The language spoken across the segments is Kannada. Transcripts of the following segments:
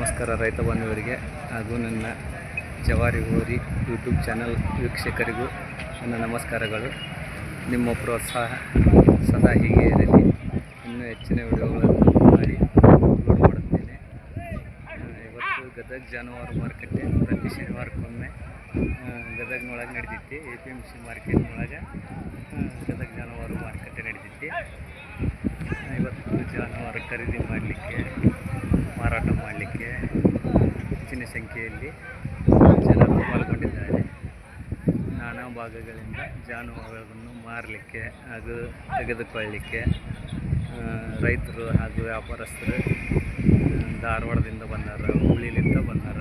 ನಮಸ್ಕಾರ ರೈತ ಬಾಂಧವರಿಗೆ ಹಾಗೂ ನನ್ನ ಜವಾರಿ ಹೋರಿ ಯೂಟ್ಯೂಬ್ ಚಾನಲ್ ವೀಕ್ಷಕರಿಗೂ ನನ್ನ ನಮಸ್ಕಾರಗಳು. ನಿಮ್ಮ ಪ್ರೋತ್ಸಾಹ ಸದಾ ಹೀಗೆ ಇರಲಿ. ಇನ್ನೂ ಹೆಚ್ಚಿನ ವಿಡಿಯೋಗಳನ್ನು ಮಾಡಿ ಅಪ್ಲೋಡ್ ಮಾಡುತ್ತೇನೆ. ಇವತ್ತು ಗದಗ ಜಾನುವಾರು ಮಾರುಕಟ್ಟೆ ಪ್ರತಿ ಶನಿವಾರಕ್ಕೊಮ್ಮೆ ಗದಗ್ನೊಳಗೆ ನಡೆದಿತ್ತು ಎ ಪಿ ಎಂ ಸಿ ಮಾರ್ಕೆಟ್ನೊಳಗೆ ಗದಗ ಜಾನುವಾರು ಮಾರುಕಟ್ಟೆ ನಡೆದಿತ್ತು ಇವತ್ತು ಜಾನುವಾರು ಖರೀದಿ ಮಾಡಲಿಕ್ಕೆ ಮಾರಾಟ ಮಾಡಲಿಕ್ಕೆ ಹೆಚ್ಚಿನ ಸಂಖ್ಯೆಯಲ್ಲಿ ಜನರು ಪಾಲ್ಗೊಂಡಿದ್ದಾರೆ. ನಾನಾ ಭಾಗಗಳಿಂದ ಜಾನುವಾರುಗಳನ್ನು ಮಾರಲಿಕ್ಕೆ ಹಾಗೂ ತೆಗೆದುಕೊಳ್ಳಲಿಕ್ಕೆ ರೈತರು ಹಾಗೂ ವ್ಯಾಪಾರಸ್ಥರು ಧಾರವಾಡದಿಂದ ಬಂದಾರ, ಹುಬ್ಳಿಲಿಂದ ಬಂದಾರ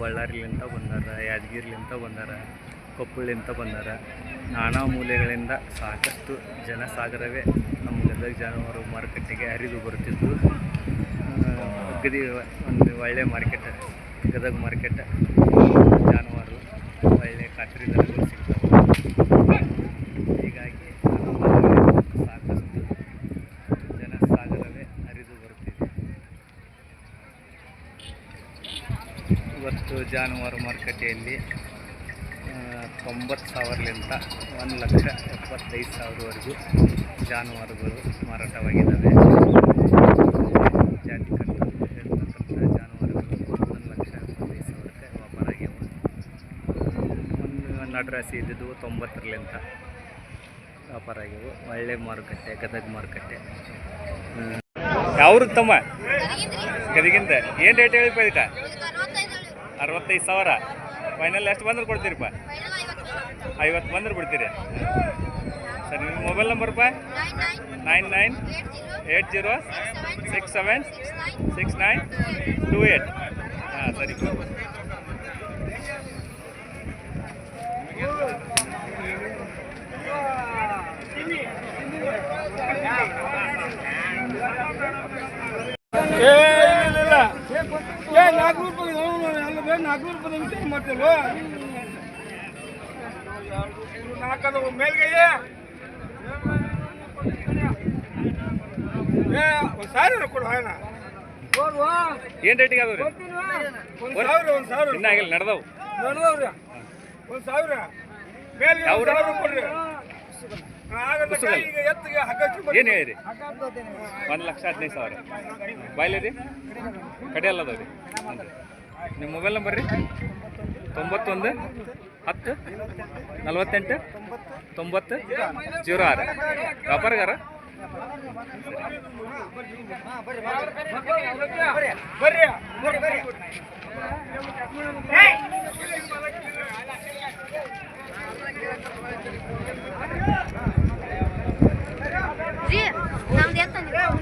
ಬಳ್ಳಾರಿಲಿಂದ ಬಂದಾರ, ಯಾದಗಿರಿಲಿಂದ ಬಂದಾರ ಕೊಪ್ಪಳಿಂದ ಬಂದಾರ. ನಾನಾ ಮೂಲೆಗಳಿಂದ ಸಾಕಷ್ಟು ಜನಸಾಗರವೇ ನಮ್ಮ ಗದಗ ಜಾನುವಾರು ಮಾರುಕಟ್ಟೆಗೆ ಹರಿದು ಬರುತ್ತಿದ್ದು. ಅಗದಿ ಒಂದು ಒಳ್ಳೆಯ ಮಾರ್ಕೆಟ್ ಗದಗ ಮಾರ್ಕೆಟ್. ಜಾನುವಾರು ಒಳ್ಳೆಯ ಖಾತ್ರಿ ದರಗಳು ಸಿಗ್ತವೆ. ಹೀಗಾಗಿ ಸಾಕಷ್ಟು ಜನ ಸಾಗರವೇ ಹರಿದು ಬರುತ್ತಿದೆ. ಇವತ್ತು ಜಾನುವಾರು ಮಾರುಕಟ್ಟೆಯಲ್ಲಿ ತೊಂಬತ್ತು ಸಾವಿರಲಿಂದ ಒಂದು ಲಕ್ಷ ಎಪ್ಪತ್ತೈದು ಸಾವಿರವರೆಗೂ ಜಾನುವಾರುಗಳು ಮಾರಾಟವಾಗಿದ್ದಾವೆ ಜಾತಿ ಕಟ್ಟು ಹೇಳ್ತಕ್ಕಂಥ ಜಾನುವಾರುಗಳು ಒಂದು ಲಕ್ಷ ಎಪ್ಪತ್ತೈದು ಸಾವಿರಕ್ಕೆ ವ್ಯಾಪಾರ ಆಗ್ಯಾವ ನಡರಾಸಿ ಇದ್ದಿದ್ದು ತೊಂಬತ್ತರಲ್ಲಿಂತ ವ್ಯಾಪಾರ ಆಗ್ಯಾವು ಒಳ್ಳೆ ಮಾರುಕಟ್ಟೆ, ಗದಗ ಮಾರುಕಟ್ಟೆ. ಯಾವ್ದು ತಮ್ಮ? ಗದಗಿಂದ. ಏನು ರೇಟ್ ಹೇಳಿ ಇದಕ್ಕೆ? ಅರವತ್ತೈದು ಸಾವಿರ. ಫೈನಲ್ ಎಷ್ಟು ಬಂದ್ರೆ ಕೊಡ್ತೀರಿಪ್ಪ? ಐವತ್ತು ಬಂದ್ರೆ ಬಿಡ್ತೀರಿ. ಸರ್, ನಿಮ್ಮ mobile ನಂಬರ್ಪ nine nine eight zero six seven six nine two eight ಹಾಂ, ಸರಿ ಏ ಇಲ್ಲ ಇಲ್ಲ ಏ ನಾಲ್ಕು ರೂಪಾಯಿ ಅಲ್ಲ ಬೇಡ ನಾಲ್ಕು ರೂಪಾಯಿ ಮಾಡ್ತೇವೆ ನಾಲ್ಕದ ಮೇಲ್ಗೈ ಏ ಒಂದು ಸಾವಿರ ಕೊಡು ಹಾಯನ ಏನು ರೇಟಿಗೆ ಅದಾವ ರೀ ಒಂದು ಸಾವಿರ ಒಂದು ಸಾವಿರ. ಇನ್ನ ಆಗಿಲ್ಲ ನಡೆದವು. ನಡೆದವ್ರಿ. ಒಂದು ಸಾವಿರ. ಮೇಲ್ಗೆ ಕೊಡ್ರಿ. ಈಗ ಎತ್ತಿಗೆ ಹಗ್ಗ ಏನು ಹೇಳಿರಿ ಒಂದು ಲಕ್ಷ ಹದಿನೈದು ಸಾವಿರ. ಬಾಯ್ಲಿ ರೀ ಕಡೆ ನಿಮ್ಮ ಮೊಬೈಲ್ ನಂಬರ್ ರೀ? ತೊಂಬತ್ತೊಂದು ಹತ್ತು ನಲ್ವತ್ತೆಂಟು ತೊಂಬತ್ತು ಜೀರೋ ಆರು. ವ್ಯಾಪಾರಗಾರ?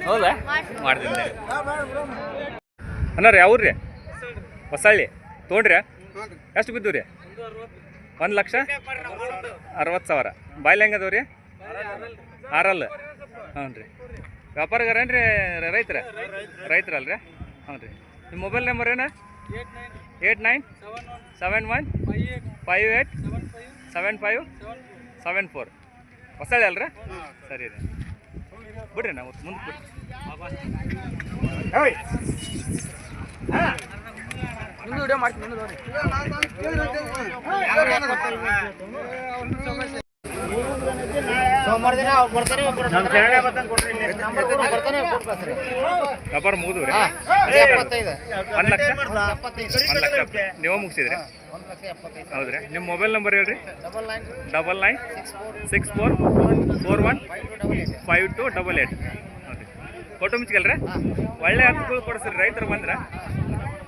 ಹೌದಾ? ಮಾಡ್ತೀನಿ. ಅನ್ನಾರ ಯಾವ್ರಿ ರೀ ಹೊಸಳ್ಳಿ ತೊಗೊಂಡ್ರಿ? ಎಷ್ಟು ಬಿದ್ದು ರೀ ಒಂದು ಲಕ್ಷ? ಅರವತ್ತು ಸಾವಿರ. ಬಾಯ್ಲಿ ಹೆಂಗೆ ಅದಾವ ರೀ ಆರಲ್ಲ. ಹ್ಞೂ ರೀ ವ್ಯಾಪಾರಗಾರೇನು ರೀ ರೈತರ? ರೈತರಲ್ರಿ? ಹ್ಞೂ ರೀ ನಿಮ್ಮ ಮೊಬೈಲ್ ನಂಬರ್ ಏನು? Eight nine seven one five eight seven five seven four. ಹೊಸಳೆ ಅಲ್ರಿ? ಸರಿ ರೀ. ಬಿಡ್ರಿ ನಾವು ಮುಂದೆ ಬಿಡ್ರಿ. ಮುಂದೆ ವಿಡಿಯೋ ಮಾಡ್ತೀನಿ ಸೋಮವಾರ ದಿನ ಅವ್ರು ಬರ್ತಾರೆ ಬರ್ತಾನೆ ವ್ಯಾಪಾರ ಮುಗಿದು ರೀ ಎಪ್ಪತ್ತೈದು. ಒಂದು ಲಕ್ಷ? ಒಂದು ಲಕ್ಷ. ನೀವು ಮುಗಿಸಿದ್ರಿ? ಹೌದ್ರಿ. ನಿಮ್ಮ ಮೊಬೈಲ್ ನಂಬರ್ ಹೇಳ್ರಿ? Double nine double nine six four four one five two double eight. Five two double eight. ಹೌದ್ರಿ. ಫೋಟೋ ಮುಚ್ಕಲ್ರಿ ಒಳ್ಳೆ ಹಕ್ಕುಗಳು ಕೊಡಿಸ್ರಿ. ರೈತರು ಬಂದ್ರೆ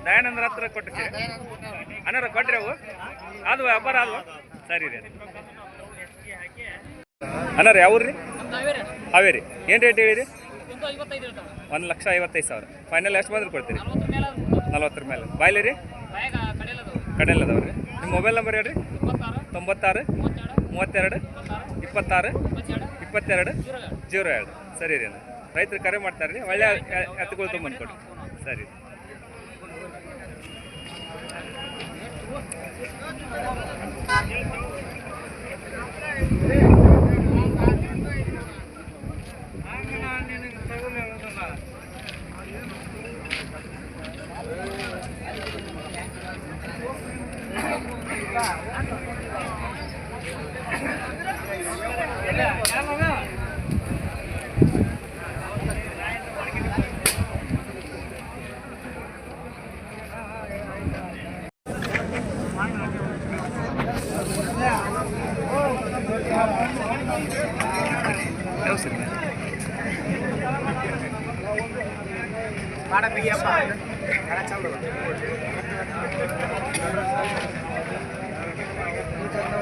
ದಯಾನಂದ್ರ ಹತ್ರ ಕೊಟ್ಟಿಸಿ ಅನರ ಕೊಟ್ರಿ ಅವು? ಅದು ವ್ಯಾಪಾರ ಅದು ಸರಿ ರೀ. ಅನ್ನಾರ ಯಾವ್ರಿ ಹಾವೇರಿ. ಏನು ರೇಟ್ ಹೇಳಿರಿ? ಒಂದು ಲಕ್ಷ ಐವತ್ತೈದು ಸಾವಿರ. ಫೈನಲ್ ಎಷ್ಟು ಬಂದ್ರೆ ಕೊಡ್ತೀರಿ? ನಲ್ವತ್ತರ ಮೇಲೆ. ಬಾಯ್ಲಿ ರೀ? ಕಡೆಯಲ್ಲ ಅದಾವ್ರಿ ನಿಮ್ಮ ಮೊಬೈಲ್ ನಂಬರ್ ಹೇಳ್ರಿ. ತೊಂಬತ್ತಾರು, ಮೂವತ್ತೆರಡು, ಇಪ್ಪತ್ತಾರು, ಇಪ್ಪತ್ತೆರಡು, ಜೀರೋ ಎರಡು. ಸರಿ ರೀ ರೈತರು ಕರೆ ಮಾಡ್ತಾರೆ ರೀ. ಒಳ್ಳೆ ಎತ್ತುಗಳು ತೊಗೊಂಬಂದು ಕೊಡಿ ಸರಿ. Thank you.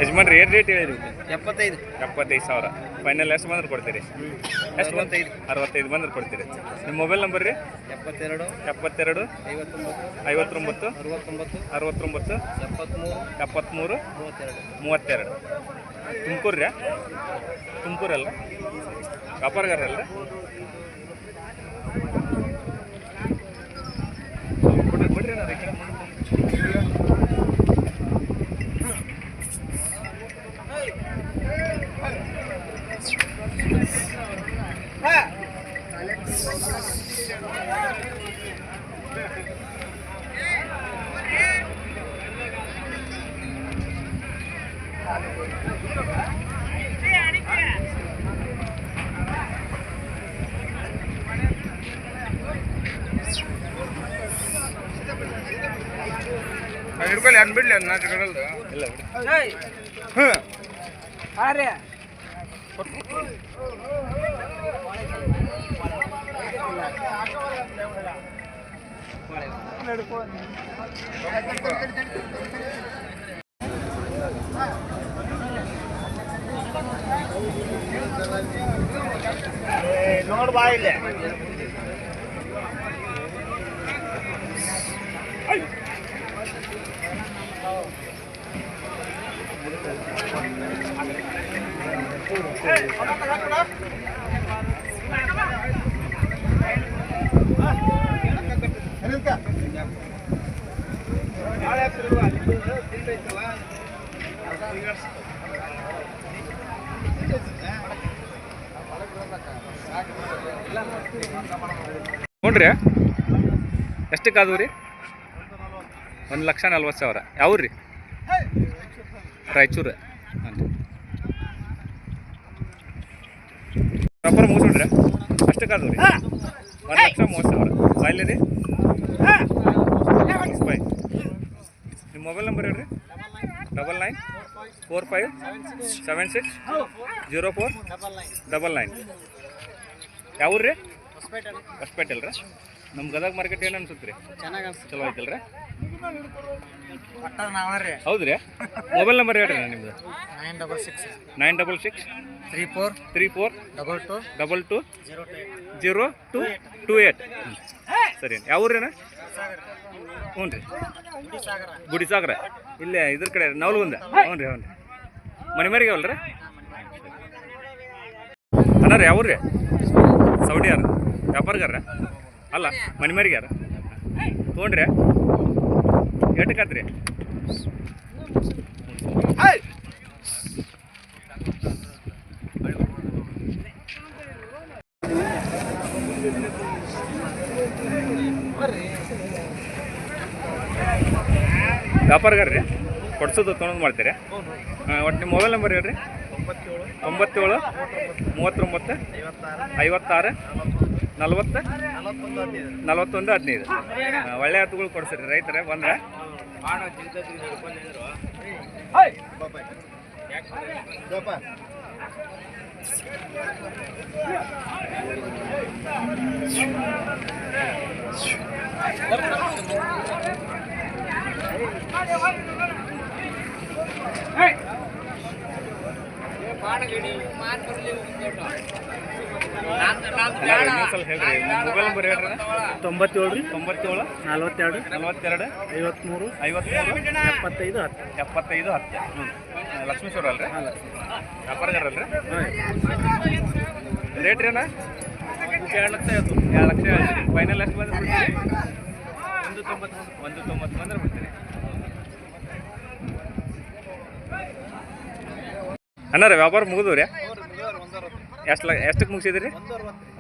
ಯಜಮಾನ್ರಿ ಏನು ರೇಟ್ ಹೇಳಿರಿ ಎಪ್ಪತ್ತೈದು. ಎಪ್ಪತ್ತೈದು ಸಾವಿರ. ಫೈನಲ್ ಎಷ್ಟು ಬಂದ್ರೆ ಕೊಡ್ತೀರಿ? ಎಷ್ಟು ಅರವತ್ತೈದು. ಅರವತ್ತೈದು ಬಂದ್ರೆ ಕೊಡ್ತೀರಿ. ನಿಮ್ಮ ಮೊಬೈಲ್ ನಂಬರ್ ರೀ? ಎಪ್ಪತ್ತೆರಡು. ಎಪ್ಪತ್ತೆರಡು. ಐವತ್ತೊಂಬತ್ತು. ಐವತ್ತೊಂಬತ್ತು. ಅರವತ್ತೊಂಬತ್ತು. ಅರವತ್ತೊಂಬತ್ತು. ಎಪ್ಪತ್ತ್ಮೂರು ಎಪ್ಪತ್ತ್ಮೂರು ಮೂವತ್ತೆರಡು. ಮೂವತ್ತೆರಡು. ತುಮಕೂರು ರೀ ತುಮಕೂರಲ್ಲ? ಅಲ್ಲ ಬಿಡ್ರಿ ಬಿಡ್ರಿ ಅಣ್ಣ, ಹಿಡ್ಕೊಳ್ಳಿ ಅನ್ ಬಿಡ್ಲಿ ಅನ್ನ ಹಿಡ್ಕೊಳ್ಳಲ್ದು ಇಲ್ಲ ಬಿಡಿ ಹ್ಞೂ ಅರೆ ನೋಡ್ ಬಾ ಇಲ್ಲಿ ನೋಡ್ರಿ ಎಷ್ಟಕ್ಕೆ ಆದವು ರೀ ಒಂದು ಲಕ್ಷ ನಲ್ವತ್ತು ಸಾವಿರ. ಯಾವ ರೀ ರಾಯಚೂರು. ವ್ಯಾಪಾರ ಮುಗಿಸ್ಬಿಡ್ರಿ ಅಷ್ಟಕ್ಕೆ ಆದವು ರೀ ಒಂದು ಲಕ್ಷ ಮೂವತ್ತು ಸಾವಿರ. ಬಾಯ್ಲಿ ರೀ ಬಾಯ್ ನಿಮ್ಮ ಮೊಬೈಲ್ ನಂಬರ್ ಹೇಳ್ರಿ. Double nine, four five, seven six, zero four, double nine. ಯಾವ್ರಿ ರೀ? ಹೊಸಪೇಟೆ ರೀ. ನಮ್ಮ ಗದಗ ಮಾರ್ಕೆಟ್ ಏನು ಅನ್ಸುತ್ತೆ ರೀ. ಚಲೋ ಐತಲ್ರಿ ಹೌದ್ರಿ ಮೊಬೈಲ್ ನಂಬರ್ ಹೇಳ್ರಿ ನಿಮ್ದು. Nine double six nine double six three four three four double two double two zero two two eight. ಸರಿ. ಯಾವ ಊರೇನ ಹ್ಞೂ ರೀ. ಸಾಗರ ಗುಡಿಸಾಗರ. ಇಲ್ಲೇ ಇದ್ರ ಕಡೆ ನವಲಗುಂದ ಹ್ಞೂ ರೀ ಹ್ಞೂ ರೀ. ಮರಿಗೆ ಅವಲ್ರಿ? ಅಣ್ಣ ರೀ ಯಾವ ರೀ ಸೌಡಿ ಯಾರ ವ್ಯಾಪಾರಗಾರ? ಅಲ್ಲ ಮಣಿಮೇರಿಗೆ ಯಾರ ತೊಗೊಂಡ್ರಿ ಎಷ್ಟಕ್ಕಾತ್ರಿ ವ್ಯಾಪಾರಗಾರ ರೀ ಕೊಡ್ಸೋದು ತೊಗೊಂಡು ಮಾಡ್ತೀರಿ? ಹಾಂ ಒಟ್ಟು ನಿಮ್ಮ ಮೊಬೈಲ್ ನಂಬರ್ ಹೇಳ್ರಿ. ತೊಂಬತ್ತೇಳು ಮೂವತ್ತೊಂಬತ್ತು ಐವತ್ತಾರು ನಲ್ವತ್ತು ನಲ್ವತ್ತೊಂದು ಹದಿನೈದು. ಹಾಂ, ಒಳ್ಳೆ ಹತ್ತುಗಳು ಕೊಡ್ಸಿರಿ ರೈತರೇ ಬಂದ್ರೆ ಇನ್ನೊಂದ್ಸಲ ಹೇಳ್ರಿ ನಿಮ್ಮ ಮೊಬೈಲ್ ನಂಬರ್ ಹೇಳ್ರಿ ತೊಂಬತ್ತೇಳು ರೀ ತೊಂಬತ್ತೇಳು ನಲ್ವತ್ತೆರಡು ನಲ್ವತ್ತೆರಡು ಐವತ್ತ್ಮೂರು ಐವತ್ತೇಳು ಎಪ್ಪತ್ತೈದು ಹತ್ತು. ಎಪ್ಪತ್ತೈದು ಹತ್ತು. ಲಕ್ಷ್ಮೀಶ್ವರ ಅಲ್ರಿ? ವ್ಯಾಪಾರಗಾರ ಅಲ್ರಿ? ರೇಟ್ ರೀ ಅಣ್ಣ? ಎರಡು ಲಕ್ಷ ಆಯ್ತು ಎರಡು ಲಕ್ಷ ಫೈನಲ್ ಎಷ್ಟು ಬಂದ್ರೆ ಬಿಡ್ತೀರಿ? ಒಂದು ತೊಂಬತ್ತು ಒಂದು ತೊಂಬತ್ತು ಬಂದ್ರೆ ಬಿಡ್ತೀರಿ. ಅಣ್ಣಾರ ವ್ಯಾಪಾರ ಮುಗಿದು ರೀ? ಎಷ್ಟು ಲ ಎಷ್ಟಕ್ಕೆ ಮುಗಿಸಿದ್ರಿ?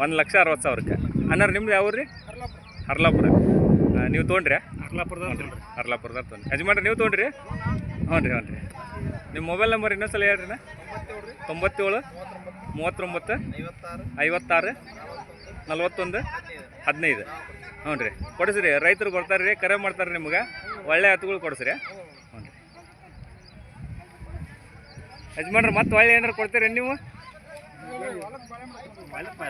ಒಂದು ಲಕ್ಷ ಅರವತ್ತು ಸಾವಿರಕ್ಕೆ. ಅನ್ನಾರ ನಿಮ್ದು ಯಾವ ರೀ? ಹರ್ಲಾಪುರ ನೀವು ತೊಗೊಂಡ್ರಿ? ಅರ್ಲಾಪುರದ ಹರ್ಲಾಪುರದಾಗ ತೊಗೊಂಡ್ರಿ. ಯಜಮಾನ್ರಿ, ನೀವು ತೊಗೊಂಡ್ರಿ? ಹ್ಞೂ ರೀ ಹ್ಞೂ ರೀ. ನಿಮ್ಮ ಮೊಬೈಲ್ ನಂಬರ್ ಇನ್ನೊಂದ್ಸಲ ಹೇಳ್ರಿ ತೊಂಬತ್ತೇಳು, ಮೂವತ್ತೊಂಬತ್ತು, ಐವತ್ತಾರು, ನಲ್ವತ್ತೊಂದು, ಹದಿನೈದು. ಹ್ಞೂ ರೀ. ಕೊಡಿಸ್ರಿ, ರೈತರು ಬರ್ತಾರೆ ರೀ ಕರೆ ಮಾಡ್ತಾರೆ ನಿಮ್ಗೆ. ಒಳ್ಳೆ ಹತ್ತುಗಳು ಕೊಡಿಸ್ರಿ ಹ್ಞೂ ರೀ ಯಜಮಾನ್ರಿ ಮತ್ತೆ ಒಳ್ಳೆ ಏನಾರು ಕೊಡ್ತೀರಿ ನೀವು?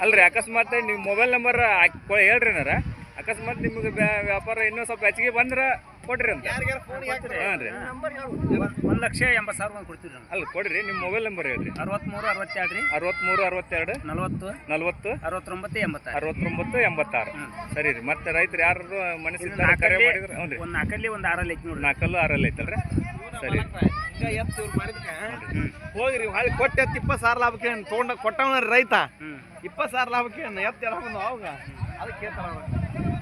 ಅಲ್ರಿ ಅಕಸ್ಮಾತ್ ನಿಮ್ಮ ಮೊಬೈಲ್ ನಂಬರ್ ಹಾಕಿ ಹೇಳ್ರಿ ಏನಾರ. ಅಕಸ್ಮಾತ್ ನಿಮ್ಗೆ ವ್ಯಾಪಾರ ಇನ್ನೂ ಸ್ವಲ್ಪ ಹೆಚ್ಚಿಗೆ ಬಂದ್ರೆ ಕೊಡ್ರಿ ಅಂತ. ಹಾಂ ರೀ. ಒಂದು ಲಕ್ಷ ಎಂಬತ್ತು ಸಾವಿರ ಒಂದು ಕೊಡ್ತೀವಿ ಅಲ್ಲ ಕೊಡ್ರಿ. ನಿಮ್ಮ ಮೊಬೈಲ್ ನಂಬರ್ ಹೇಳ್ರಿ. ಅರವತ್ತ್ಮೂರು ಅರವತ್ತೆರಡು ರೀ. ಅರವತ್ಮೂರು ಅರವತ್ತೆರಡು ನಲವತ್ತು ನಲ್ವತ್ತು ಅರವತ್ತೊಂಬತ್ತು ಎಂಬತ್ತಾರು. ಅರವತ್ತೊಂಬತ್ತು ಎಂಬತ್ತಾರು. ಸರಿ ರೀ. ಮತ್ತೆ ರೈತರು ಯಾರು ಮನಸ್ಸಿಂದ ಕರೆ ಮಾಡಿದ್ರೆ ಹ್ಞೂ ರೀ. ಒಂದು ನಾಲ್ಕಲ್ಲಿ ಒಂದು ಆರಲ್ಲಿ ಐತಿ ನೋಡಿ ನಾಲ್ಕಲ್ಲು ಆರಲ್ಲಿ ಐತಲ್ರಿ. ಸರಿ. ಹೋಗ್ರಿ ಹೊಳ್ಳಿ ಕೊಟ್ಟೆ ಇಪ್ಪತ್ತು ಸಾವಿರ ಲಾಭಕ್ಕೆ ಏನು ತೊಗೊಂಡ ಕೊಟ್ಟವನ ರೈತ? ಇಪ್ಪತ್ತು ಸಾವಿರ ಲಾಭಕ್ಕೆ ಏನು ಎತ್ತು ಎಲ್ಲ ಬಂದು ಅವಾಗ? ಅದಕ್ಕೆ ಕೇಳ್ತಾರ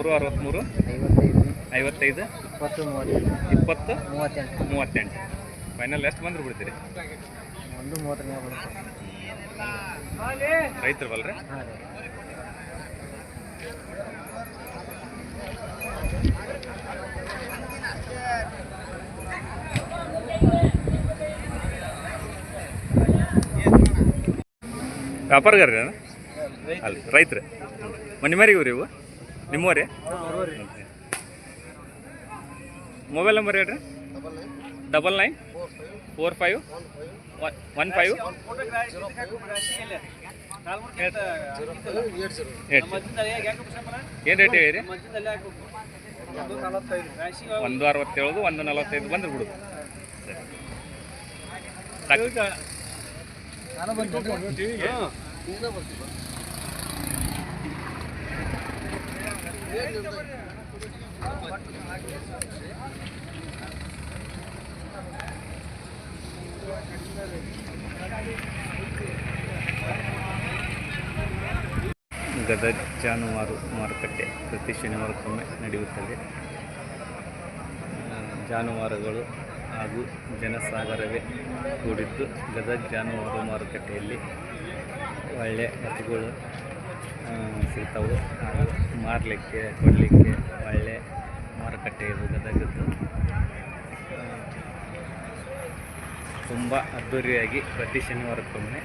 ಅರವತ್ತ್ಮೂರು ಅರವತ್ತ್ಮೂರು ಐವತ್ತೈದು? ಇಪ್ಪತ್ತು? ಮೂವತ್ತೆಂಟು. ಇಪ್ಪತ್ತು ಮೂವತ್ತೆಂಟು ಮೂವತ್ತೆಂಟು ಫೈನಲ್ ಎಷ್ಟು ಬಂದ್ರೆ ಬಿಡ್ತೀರಿ? ಒಂದು ಮೂವತ್ತರ ರೈತರು ಬಲ್ರಿ ವ್ಯಾಪಾರಗಾರ ಅಲ್ಲ ರೈತರು. ಮನೆ ಮಾರಿಗೆ ಇವ್ರಿ ಇವು? ನಿಮ್ಮವ್ರಿ ಮೊಬೈಲ್ ನಂಬರ್ ಹೇಳ್ರಿ. Double nine. Four five. One five. ಏನು ರೇಟ್ ಹೇಳಿ ಒಂದು ಅರವತ್ತೇಳು ಒಂದು ನಲವತ್ತೈದು ಬಂದ್ರೆ ಬಿಡುದು. ಸರಿ. ಗದಗ ಜಾನುವಾರು ಮಾರುಕಟ್ಟೆ ಪ್ರತಿ ಶನಿವಾರಕ್ಕೊಮ್ಮೆ ನಡೆಯುತ್ತದೆ. ಜಾನುವಾರುಗಳು ಹಾಗೂ ಜನಸಾಗರವೇ ಕೂಡಿದ್ದು ಗದಗ ಜಾನುವಾರು ಮಾರುಕಟ್ಟೆಯಲ್ಲಿ ಒಳ್ಳೆಯ ಆ, ಸಿಗ್ತವೆ. ಮಾರಲಿಕ್ಕೆ ಕೊಡಲಿಕ್ಕೆ ಒಳ್ಳೆ ಮಾರುಕಟ್ಟೆ ಇದು ಗದಗದ್ದು ತುಂಬ ಅದ್ಧೂರಿಯಾಗಿ ಪ್ರತಿ ಶನಿವಾರಕ್ಕೊಮ್ಮೆ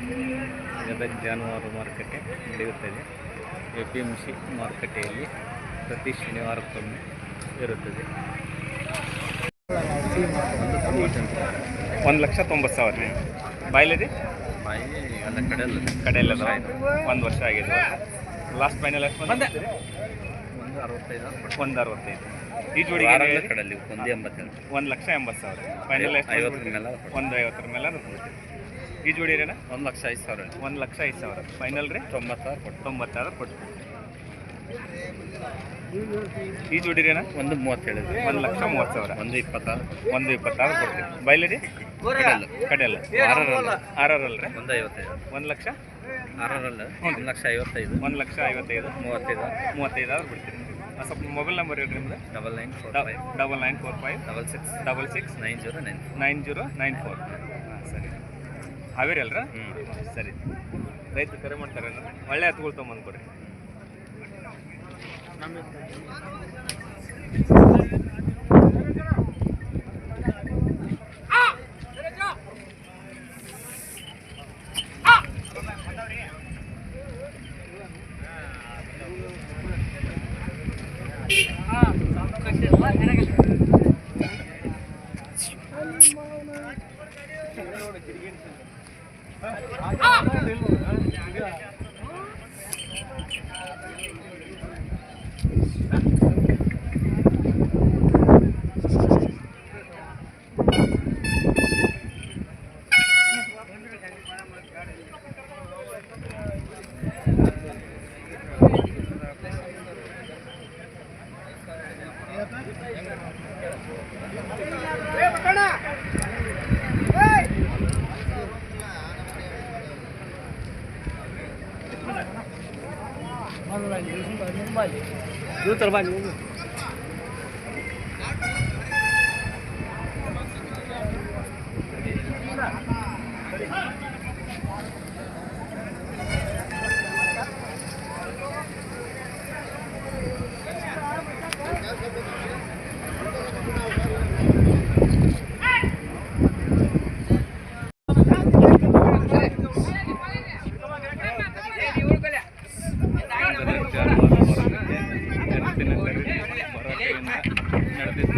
ಗದಗ ಜಾನುವಾರು ಮಾರುಕಟ್ಟೆ ನಡೆಯುತ್ತದೆ ಎ ಪಿ ಎಂ ಸಿ ಮಾರುಕಟ್ಟೆಯಲ್ಲಿ ಪ್ರತಿ ಶನಿವಾರಕ್ಕೊಮ್ಮೆ ಇರುತ್ತದೆ. ಒಂದು ಲಕ್ಷ ತೊಂಬತ್ತು ಸಾವಿರ ರೀ. ಬಾಯಿಲಿದೆ ಬಾಯಿ ಕಡೆಯಲ್ಲ ಕಡೆಯಲ್ಲ ಒಂದು ವರ್ಷ ಆಗಿದೆ. ಲಾಸ್ಟ್ ಫೈನಲ್ ಎಷ್ಟು ಬಂದೆ ಒಂದು. ಅರವತ್ತೈದು. ಒಂದು ಅರವತ್ತೈದು. ಈ ಹೇಳಿರಿ? ಕಡಲ್ಲಿ ಒಂದು ಎಂಬತ್ತೆಂಟು ಒಂದು ಲಕ್ಷ ಎಂಬತ್ತು ಸಾವಿರ. ಫೈನಲ್ ಎಷ್ಟು ಐವತ್ತರ ಮೇಲೆ ಒಂದು ಐವತ್ತರ ಮೇಲೆ ಕೊಡ್ತೀವಿ. ಈ ಜೋಡಿ ಏನ ಒಂದು ಲಕ್ಷ ಐದು ಸಾವಿರ ಒಂದು ಲಕ್ಷ ಐದು ಸಾವಿರ. ಫೈನಲ್ ರೀ? ತೊಂಬತ್ತಾರು ಕೊಟ್ಟು ತೊಂಬತ್ತಾರು ಕೊಡ್ತೀವಿ. ಈ ಜೋಡಿ ಏನ? ಒಂದು ಮೂವತ್ತೇಳು ಒಂದು ಲಕ್ಷ ಮೂವತ್ತು ಸಾವಿರ. ಒಂದು ಇಪ್ಪತ್ತಾರು. ಒಂದು ಇಪ್ಪತ್ತಾರು ಕೊಡ್ತೀವಿ. ಬೈಲಿ ರೀ ಕಡಲ್ಲು ಕಡೆಯಲ್ಲ. ಆರರಲ್ಲ. ಆರಲ್ಲ ರೀ? ಒಂದು ಐವತ್ತೈದು. ಒಂದು ಲಕ್ಷ ಆರರಲ್ಲ ಒಂದು ಲಕ್ಷ ಐವತ್ತೈದು. ಒಂದು ಲಕ್ಷ ಐವತ್ತೈದು. ಮೂವತ್ತೈದು. ಮೂವತ್ತೈದು ಆದ್ರೆ ಬಿಡ್ತೀರಿ ಆ ಸ್ವಲ್ಪ ಮೊಬೈಲ್ ನಂಬರ್ ಹೇಳಿ ನಿಮ್ದು. Double nine four five. Double nine four five. Double six. Double six. Nine zero nine nine zero nine four. ಹಾಂ ಸರಿ. ಹಾವೇರಿ ಅಲ್ರ? ಹ್ಞೂ ಸರಿ. ರೈತರು ಕರೆ ಮಾಡ್ತಾರೆ ಒಳ್ಳೆ ಹತ್ಕೊಳ್ ತೊಗೊಂಬಂದು ಕೊಡ್ರಿ ಗದಗ ಜಾನುವಾರು ಮಾರುಕಟ್ಟೆ ಎತ್ತಿನ ಖರೀದಿ ಭರಾಟೆಯಿಂದ ನಡೆದಿದ್ದು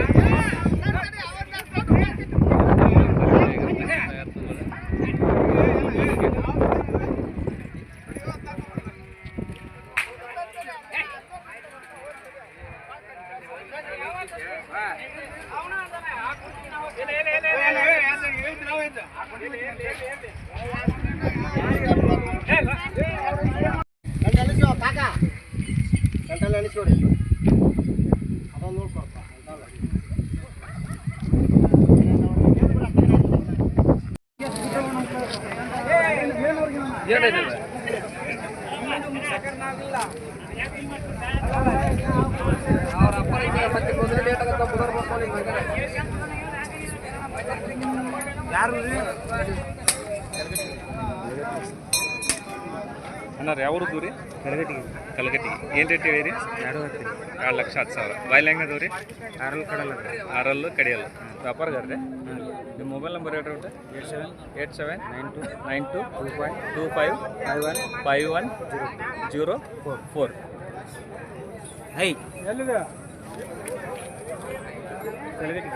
ಯಾವ ಊರು ರೀ? ಕಲಗಟ್ಟಿಗೆ ಕಲಗಟ್ಟಿಗೆ ಏನು ರೇಟ್ ಹೇಳಿರಿ? ಎರಡು ಎರಡು ಲಕ್ಷ ಹತ್ತು ಸಾವಿರ. ಬಾಯ್ಲ್ ಹೆಂಗೆ ಅದಾವ ರೀ? ಆರಲ್ ಕಡಲ್ಲ ಆರಲ್ಲು ಕಡಿಯಲ್ಲ. ವ್ಯಾಪಾರಗಾರ ರೀ ನಿಮ್ಮ ಮೊಬೈಲ್ ನಂಬರ್ ಹೇಳ್ರಿ ಒಟ್ಟು eight seven eight seven nine two nine two two five two five five one five one zero four four high ಎಲ್ಲಿದೆ ಕಲಗಟ್ಟಿಗೆ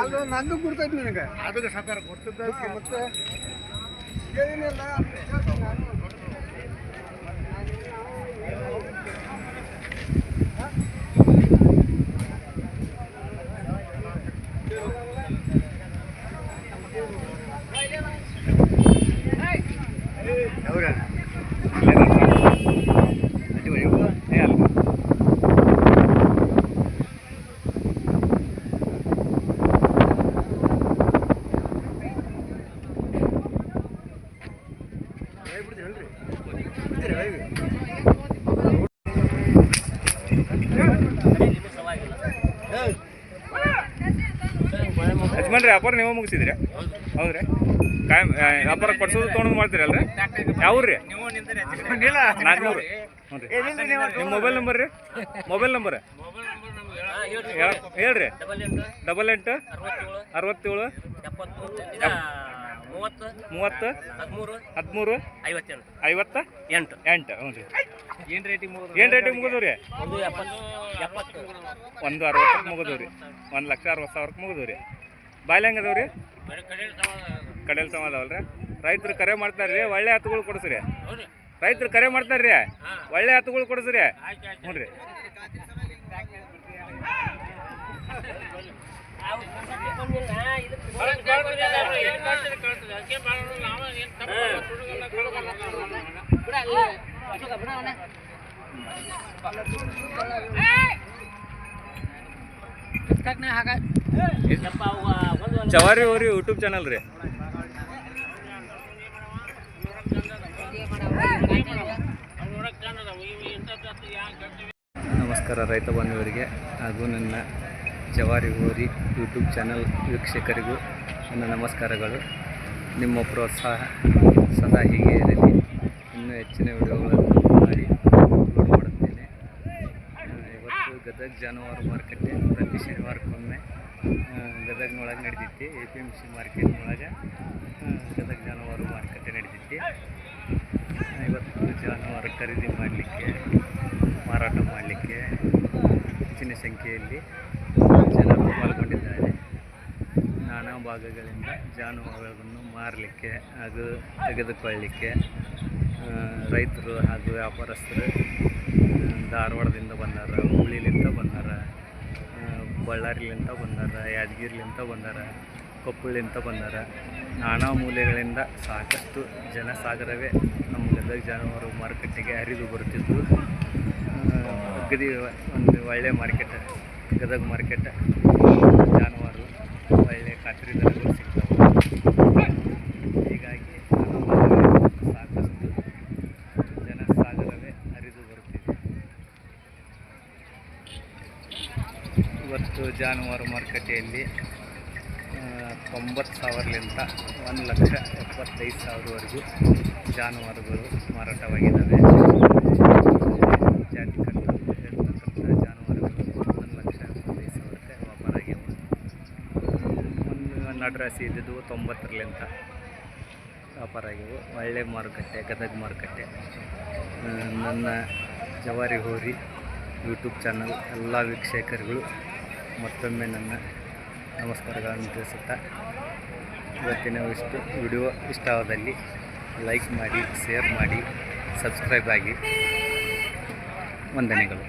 ಅದು ನಂದು ಗುರ್ತೈತಿ ನನಗೆ. ಅದಕ್ಕೆ ಸರ್ಕಾರ ಗೊತ್ತಿದ್ದ ಮತ್ತೆ ಏನಿಲ್ಲ ಯಜಮಾನ್ರಿ ವ್ಯಾಪಾರ ನೀವು ಮುಗಿಸಿದ್ರಿ. ಹೌದ್ರಿ. ಕಾಯಂ ವ್ಯಾಪಾರ ಕೊಡ್ಸೋದು ತೊಗೊಂಡು ಮಾಡ್ತೀರಲ್ರಿ ಯಾವ್ರಿ ನಾಲ್ಕುನೂರು ಹ್ಞೂ ರೀ. ನಿಮ್ಮ ಮೊಬೈಲ್ ನಂಬರ್ ರೀ? ಮೊಬೈಲ್ ನಂಬರ್ ಹೇಳ್ರಿ. ಡಬಲ್ ಎಂಟು ಅರವತ್ತೇಳು ಮೂವತ್ತು ಹದಿಮೂರು ಐವತ್ತ ಎಂಟು. ಎಂಟು ಹ್ಞೂ ರೀ. ಏನು ರೇಟಿಂಗ್ ಮುಗಿದು ಏನು ರೇಟಿಗೆ ರೀ ಒಂದು ಅರವತ್ತು ಎಪ್ಪತ್ತು. ಒಂದು ಅರವತ್ತಕ್ಕೆ ಮುಗಿದು ರೀ ಒಂದು ಲಕ್ಷ ಅರವತ್ತು ಸಾವಿರಕ್ಕೆ ಮುಗಿದವ್ರಿ. ರೀ ಬಾಯ್ಲ್ ಅದಾವ್ರಿ ಅದಾವ ರೀ? ಕಡೆಯಲ್ಲಿ ಸಮ ಅದಾವಲ್ಲ ರೀ. ರೈತರು ಕರೆ ಮಾಡ್ತಾರೆ ರೀ ಒಳ್ಳೆ ಹತ್ತುಗಳು ಕೊಡಿಸ್ರಿ. ರೈತರು ಕರೆ ಮಾಡ್ತಾರೆ ರೀ ಒಳ್ಳೆ ಹತ್ತುಗಳು ಕೊಡಿಸ್ರಿ. ಹ್ಞೂ ರೀ ಜವಾರಿ ಅವ್ರಿ ಯೂಟ್ಯೂಬ್ ಚಾನಲ್ ರೀ. ನಮಸ್ಕಾರ ರೈತ ಬಾಂಧವರಿಗೆ ಹಾಗೂ ನನ್ನ ಜವಾರಿ ಹೋರಿ ಯೂಟ್ಯೂಬ್ ಚಾನಲ್ ವೀಕ್ಷಕರಿಗೂ ನನ್ನ ನಮಸ್ಕಾರಗಳು. ನಿಮ್ಮ ಪ್ರೋತ್ಸಾಹ ಸದಾ ಹೀಗೆ ಇರಲಿ. ಇನ್ನೂ ಹೆಚ್ಚಿನ ವಿಡಿಯೋಗಳನ್ನು ಮಾಡಿ ಅಪ್ಲೋಡ್ ಮಾಡುತ್ತೇನೆ ಆ, ಇವತ್ತು ಗದಗ ಜಾನುವಾರು ಮಾರುಕಟ್ಟೆ ಪ್ರತಿ ಶನಿವಾರಕ್ಕೊಮ್ಮೆ ಗದಗ್ನೊಳಗೆ ನಡೆದಿತ್ತು ಎ ಪಿ ಎಂ ಸಿ ಮಾರ್ಕೆಟ್ನೊಳಗೆ ಗದಗ ಜಾನುವಾರು ಮಾರುಕಟ್ಟೆ ನಡೆದಿತ್ತು ಇವತ್ತು ಜಾನುವಾರು ಖರೀದಿ ಮಾಡಲಿಕ್ಕೆ, ಮಾರಾಟ ಮಾಡಲಿಕ್ಕೆ ಹೆಚ್ಚಿನ ಸಂಖ್ಯೆಯಲ್ಲಿ ಜನರು ಪಾಲ್ಗೊಂಡಿದ್ದಾರೆ. ನಾನಾ ಭಾಗಗಳಿಂದ ಜಾನುವಾರುಗಳನ್ನು ಮಾರಲಿಕ್ಕೆ ಹಾಗೂ ತೆಗೆದುಕೊಳ್ಳಲಿಕ್ಕೆ ರೈತರು ಹಾಗೂ ವ್ಯಾಪಾರಸ್ಥರು ಧಾರವಾಡದಿಂದ ಬಂದಾರ ಹುಬ್ಳಿಲಿಂದ ಬಂದಾರ ಬಳ್ಳಾರಿಲಿಂದ ಬಂದಾರ ಯಾದಗಿರಿಲಿಂದ ಬಂದಾರ ಕೊಪ್ಪಳಿಂದ ಬಂದಾರ. ನಾನಾ ಮೂಲೆಗಳಿಂದ ಸಾಕಷ್ಟು ಜನಸಾಗರವೇ ನಮ್ಮ ಗದಗ ಜಾನುವಾರು ಮಾರುಕಟ್ಟೆಗೆ ಹರಿದು ಬರುತ್ತಿದ್ದು. ಅಗದಿ ಒಂದು ಒಳ್ಳೆಯ ಮಾರ್ಕೆಟ್, ಗದಗ ಮಾರ್ಕೆಟ್. ಜಾನುವಾರು ಒಳ್ಳೆಯ ಖಾತ್ರಿ ದರಗಳು ಸಿಗ್ತವೆ ಹೀಗಾಗಿ ನಮ್ಮ ಭಾಗದಲ್ಲಿ ಸಾಕಷ್ಟು ಜನಸಾಗರವೇ ಹರಿದು ಬರುತ್ತಿದೆ ಇವತ್ತು ಜಾನುವಾರು ಮಾರುಕಟ್ಟೆಯಲ್ಲಿ ತೊಂಬತ್ತು ಸಾವಿರಲಿಂದ ಒಂದು ಲಕ್ಷ ಎಪ್ಪತ್ತೈದು ಸಾವಿರವರೆಗೂ ಜಾನುವಾರುಗಳು ಮಾರಾಟವಾಗಿದ್ದಾವೆ ಜಾನುವಾರುಗಳು ಒಂದು ಲಕ್ಷ ನಡರಾಸಿ ಇದ್ದಿದ್ದು ತೊಂಬತ್ತರಲಿಂದ ವ್ಯಾಪಾರ ಆಗಿವೆ. ಒಳ್ಳೆ ಮಾರುಕಟ್ಟೆ, ಗದಗ ಮಾರುಕಟ್ಟೆ. ನನ್ನ ಜವಾರಿ ಹೋರಿ ಯೂಟ್ಯೂಬ್ ಚಾನಲ್, ಎಲ್ಲ ವೀಕ್ಷಕರುಗಳು ಮತ್ತೊಮ್ಮೆ ನನ್ನ ನಮಸ್ಕಾರಗಳನ್ನು ತಿಳಿಸುತ್ತಾ ಇವತ್ತಿನ ಇಷ್ಟು ವಿಡಿಯೋ ಇಷ್ಟವಾದಲ್ಲಿ ಲೈಕ್ ಮಾಡಿ, ಶೇರ್ ಮಾಡಿ, ಸಬ್ಸ್ಕ್ರೈಬ್ ಆಗಿ. ವಂದನೆಗಳು.